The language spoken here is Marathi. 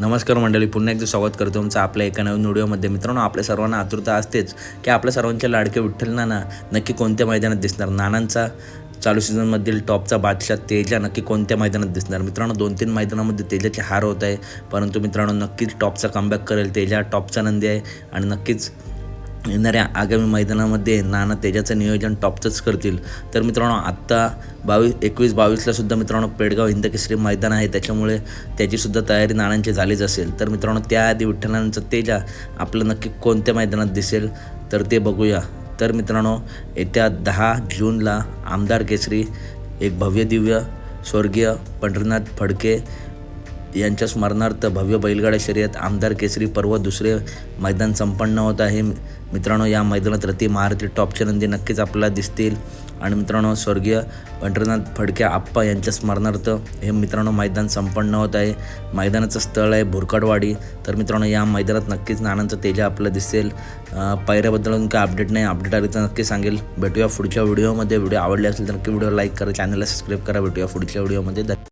नमस्कार मंडळी पुन्हा एकदा स्वागत करतो तुमचं आपल्या एका नवीन व्हिडिओमध्ये. मित्रांनो आपल्या सर्वांना आतुरता असतेच की आपल्या सर्वांच्या लाडके विठ्ठल नाना नक्की कोणत्या मैदानात दिसणार? नानांचा चालू सीझनमधील टॉपचा बादशाह तेजा नक्की कोणत्या मैदानात दिसणार? मित्रांनो दोन तीन मैदानामध्ये तेजाचे हार होत आहे. परंतु मित्रांनो नक्कीच टॉपचा कमबॅक करेल तेजा. टॉपचा नंदी आहे आणि नक्कीच येणाऱ्या आगामी मैदानामध्ये नाना तेजाचं नियोजन टॉपचंच करतील. तर मित्रांनो आत्ता बावीस एकवीस बावीसला सुद्धा मित्रांनो पेडगाव हिंदकेसरी मैदान आहे. त्याच्यामुळे त्याचीसुद्धा तयारी नानांची झालीच असेल. तर मित्रांनो त्याआधी विठ्ठलांचं तेजा आपलं नक्की कोणत्या मैदानात दिसेल तर ते बघूया. तर मित्रांनो येत्या दहा जूनला आमदार केसरी एक भव्य दिव्य स्वर्गीय पंढरीनाथ फडके यांच्या स्मरणार्थ भव्य बैलगाडा शर्यत आमदार केसरी पर्व दुसरे मैदान संपन्न होत आहे. मित्रांनो या मैदानात रती महारथी टॉपचे नंदी नक्कीच आपल्याला दिसतील. आणि मित्रांनो स्वर्गीय पंढरीनाथ फडके आप्पा यांच्या स्मरणार्थ हे मित्रांनो मैदान संपन्न होत आहे. मैदानाचं स्थळ आहे भुरकडवाडी. तर मित्रांनो या मैदानात नक्कीच नानांचं तेजा आपलं दिसेल. पायऱ्याबद्दल काय अपडेट नाही. अपडेट आली तर नक्की सांगेल. भेटूया पुढच्या व्हिडिओमध्ये व्हिडिओ आवडले असेल तर नक्की व्हिडिओ लाईक करा. चॅनलला सबस्क्राईब करा. भेटूया पुढच्या व्हिडिओमध्ये